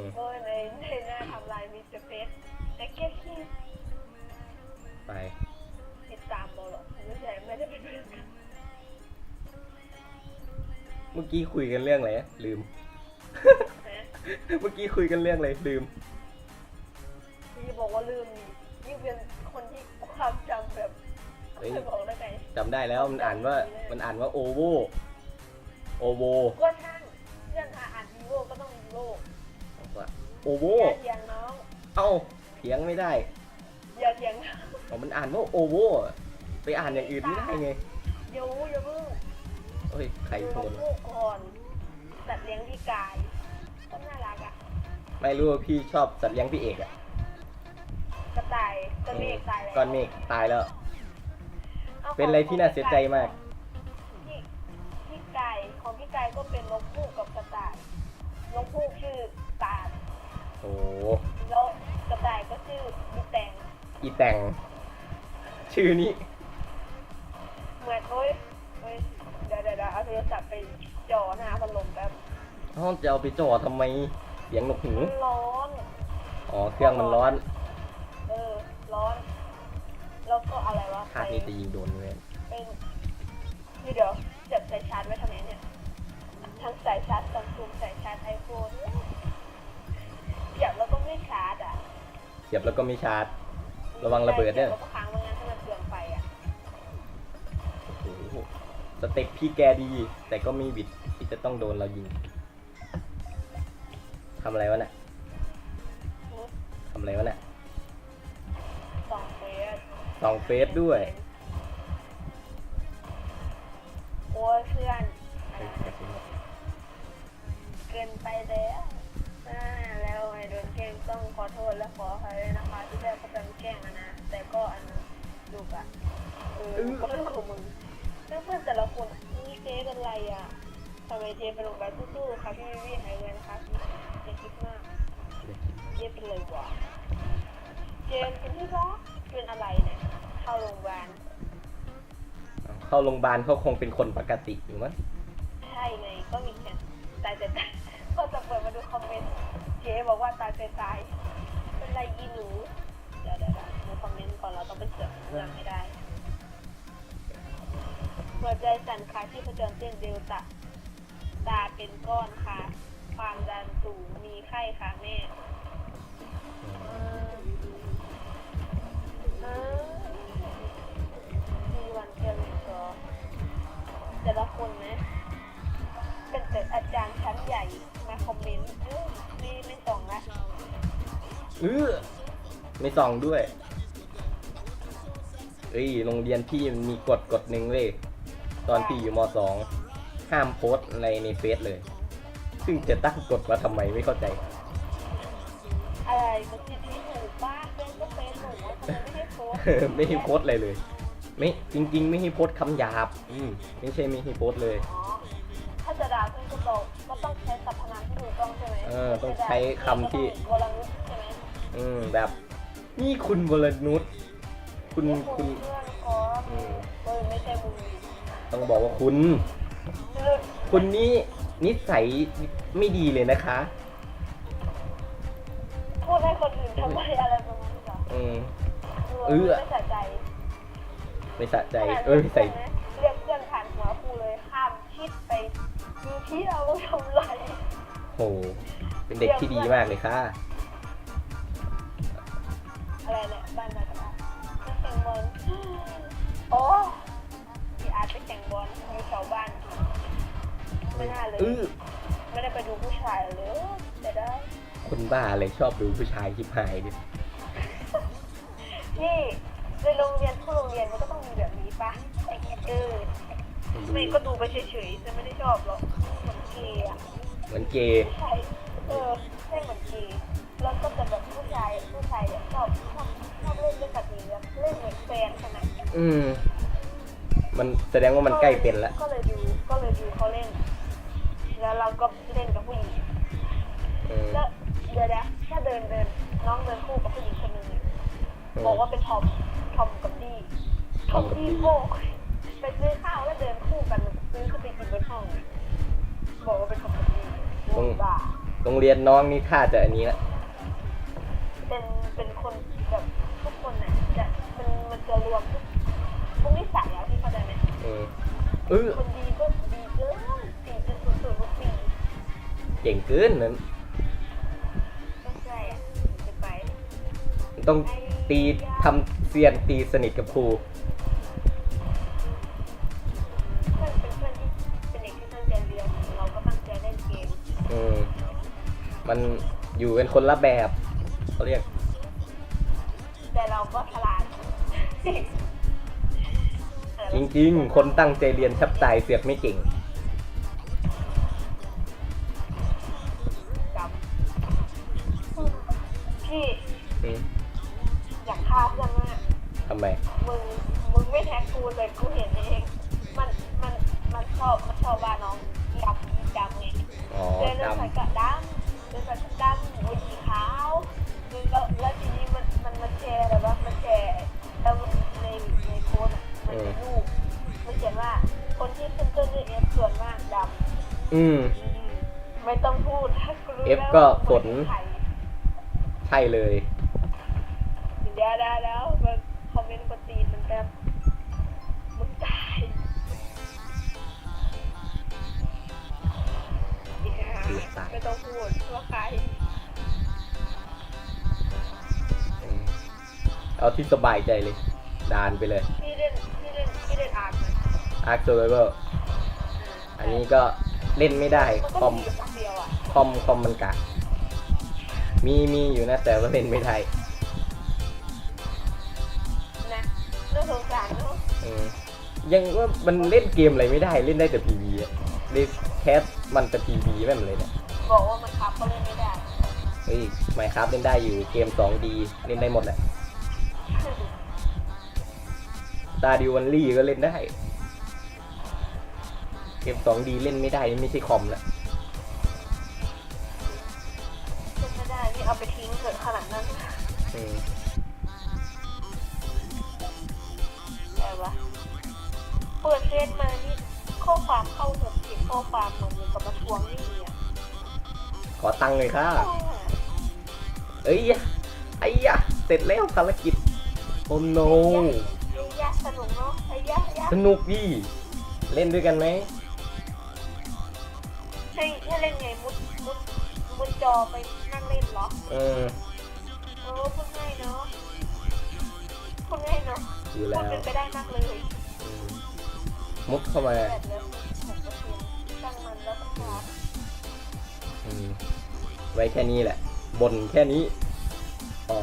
มโอ้ยในในหน้าทำลายมิสเตอร์เฟสแต่แค่ที่ไปติดตามเราหรอกไม่ใช่ไม่ได้เป็นเพื่อนกันเมื่อกี้คุยกันเรื่องอะไรอะลืม นะเมื่อกี้คุยกันเรื่องอะไรลืมที่บอกว่าลืมยิ่งเป็นคนที่ความจำแบบเฮ้ยจะบอกได้ไงจำได้แล้วมันอ่านว่ามันอ่านว่าโอโวโอโวก็ช่ โอโวอย่าเถียงน้องเอ้าเถียงไม่ได้อย่าเถียงน้องอ๋อมันอ่านว่าโอโวไปอ่านอย่างอื่นไม่ได้ไงเดี๋ยวอย่าเพิ่งเฮ้ยใครดูโทนรกฮูกก่อนสัตว์เลี้ยงพี่กายก็น่ารักอะไม่รู้ว่าพี่ชอบสัตว์เลี้ยงพี่เอกอะกระต่ายก้อนเมฆตายแล้วก้อนเมฆตายแล้วอาเป็นอะไรที่น่าเสียใจมากพี่พี่ไก่ของพี่ไก่ก็เป็นนกฮูก แล้วกระต่ายก็ชื่อบิ๊กแตงอีแตงชื่อนี้เหมือนเฮ้ยเฮ้ยเดี๋ยวเดี๋ยวเดี๋ยวเอาโทรศัพท์ไปจ่อหน้าพัดลมแป๊บห้องจะเอาไปจ่อทำไมเสียงนกหูมันร้อน อ๋อเครื่องมันร้อนเออ ร้อน แล้วก็อะไรวะคาดนี้จะยิงโดนเลยเป็นนี่เดี๋ยวเสียบสายชาร์จไว้ทำไมเนี่ย ทั้งสายชาร์จซัมซุงสายชาร์จไอโฟน สียบแล้วก็ไม่ชาร์จ ระวังระเบิดเนี่ยสีบแล้วก็ค้างไว้งั้นถ้ามันเปลืองไฟอะโอ้โหสเต็ปพี่แกดี แต่ก็ไม่บิดที่จะต้องโดนเรายิงทำอะไรวะน่ะทำอะไรวะน่ะสองเฟสส่องเฟซด้วยโอ้ยเพื่อนเกินไปแล้วอ่าแล้วไอ้ โดนแกล้งต้องขอโทษและขออภัยด้วยนะคะ ที่ได้ก็เป็นแกล้งอะนะ แต่ก็อันนั้นดูกอะเออก็เรื่องของมึงเพื่อนแต่ละคนนี่เจ๊เป็นไรอะทำไมเจ๊ไปลงไปสู้ๆค่ะพี่วิวีหายเลยนะคะเจ๊คิดมากเจ๊เป็นไรวะเจนเป็นที่รักเป็นอะไรเนี่ยเข้าโรงพยาบาลเข้าโรงพยาบาลเขาคงเป็นคนปกติอยู่มั้งใช่ไงก็มีแค่ตายแต่ตายก็จะเปิดมาดูคอมเมนต์ เจ๊บอกว่าตายแต่ตายเป็นไรอีหนูเดี๋ยวเดี๋ยวในคอมเมนต์ก่อนเราต้องไปเสือกเรื่องไม่ได้หัวใจสั่นค่ะที่ผจญเต้นเดลต้าตาเป็นก้อนค่ะ ความดันสูงมีไข้ค่ะแม่ ไม่ส่องด้วย เอ้ย โรงเรียนพี่มันมีกฎกฎหนึ่งเลยตอนพี่อยู่มสอง ห้ามโพสต์อะไรในเฟซเลย ซึ่งจะตั้งกฎว่าทำไมไม่เข้าใจ อะไรมันสิทธิหนูบ้าเป็นก็เป็นหนูว่าทำไมไม่ให้โพสต์ไม่ให้โพสต์อะไรเลย ไม่จริง ๆ ไม่ให้โพสต์คำหยาบ อืมไม่ใช่ไม่ให้โพสต์เลย อ๋อถ้าจะด่าเพื่อนก็ต้องก็ต้องใช้สรรพนามที่ถูกต้องใช่ไหมเออต้องใช้คำที่วรนุชใช่ไหมอืมแบบ นี่คุณวรนุชคุณนี่คุณเพื่อนก็อืมเออไม่ใช่มึงต้องบอกว่าคุณลึกคุณนี่นิสัยไม่ดีเลยนะคะ พูดให้คนอื่นทำไมอะไรประมาณนี้เหรออืม เอเอออไม่ใส่ใจไม่สะใจขนาดเออใส่ เรียกเพื่อนผ่านหัวครูเลยห้ามคิดไปดูที่เราทำไรโห เป็นเด็กที่ดีมากเลยค่ะ อะไรเนี่ยบ้านมากระทะนักแข่งบอลโอ้พี่อาร์ตไปแข่งบอลอยู่แถวบ้านไม่น่าเลยเออไม่ได้ไปดูผู้ชายเลยแต่ได้คนบ้าอะไรชอบดูผู้ชายชิบหายดินี่ในโรงเรียนทุกโรงเรียนมันก็ต้องมีแบบนี้ปะเออไม่ก็ดูไปเฉยๆจะไม่ได้ชอบหรอกเหมือนเกย์อะเหมือนเกย์ใช่เออใช่เหมือนเกย์ แล้วก็จะแบบผู้ชายผู้ชายเนี่ยชอบชอบชอบเล่นด้วยกันเองแบบเล่นเหมือนแฟนขนาดอืม มันแสดงว่ามันใกล้เป็นแล้ว ก็เลยดูก็เลยดูเขาเล่น แล้วเราก็เล่นกับผู้หญิงอืมแล้วเดี๋ยวนะถ้าเดินเดินน้องเดินคู่กับผู้หญิงคนหนึ่งเนี่ยบอกว่าเป็นทอมทอมกับดี้ทอมดี้โก้ไปซื้อข้าวแล้วเดินคู่กันซื้อขึ้นไปกินบนห้องบอกว่าเป็นทอมกับดี้โอ้บ้าโรงเรียนน้องนี่ท่าจะอันนี้ละ เออคนดีก็ดีเกินสี่จุดศูนย์ศูนย์ทุกปีเก่งเกินนั้นไม่ใช่อะจะไปต้องตีทำเซียนตีสนิทกับครูเพื่อนเป็นเพื่อนที่เป็นเด็กที่ตั้งใจเรียนเราก็ตั้งใจเล่นเกมอืมมันอยู่เป็นคนละแบบเขาเรียกแต่เราก็ฉลาด จริงๆ คนตั้งใจเรียนแทับตายเสือกไม่เก่ง อืมอืม ไม่ต้องพูดถ้ากูรู้ F แล้วก็ฝนว่าใครใช่เลย เดี๋ยวเดี๋ยวเดี๋ยวมันคอมเมนต์กดตีนมันแบบมึงตายไม่ต้องพูดว่าใครอืมเอาที่สบายใจเลยดานไปเลยพี่เล่นพี่เล่นพี่เล่นอาร์ตไหม Ark Survival อันนี้ก็ เล่นไม่ได้มันคก็อมมีอยู่คนเดียวอะคอมคอมมันกะ มีมีอยู่นะแต่ว่าเล่นไม่ได้นะเรื่องสงสารเนาะอืมยังว่ามันเล่นเกมอะไรไม่ได้เล่นได้แต่ PV อะเล่นแคสมันแต่ PV แม่งเลยเนี่ยบอกว่ามันขับก็เล่นไม่ได้เฮ้ยไมครับเล่นได้อยู่เกม 2D เล่นได้หมดแหละตาดิวันลี่ก็เล่นได้ เกม 2D เล่นไม่ได้นี่ไม่ใช่คอมละเล่นไม่ได้ นี่เอาไปทิ้งเถอะขนาดนั้นอืมอะไรวะ เปิดเฟซมานี่ข้อความเข้าหกสิบข้อความเหมือนมีกับมาทวงหนี่อะขอตังค์เลยค่ะเอ้ยยะไอ้ยะเสร็จแล้วภารกิจโอ้โนไอ้ยะสนุกเนาะไอ้ยะยะสนุกดีเล่นด้วยกันไหม ให้ให้เล่นไงมุดมุดมุดจอไปนั่งเล่นเหรอเออเออพูดง่ายเนาะพูดง่ายเนาะอยู่พูแล้ดวเป็นไปได้มากเลยอืมมุดเข้ามาแบบเนี้ยหกเปอร์เซ็นต์ช่างมันแล้วก็พาอืมไว้แค่นี้แหละ บนแค่นี้อ๋อ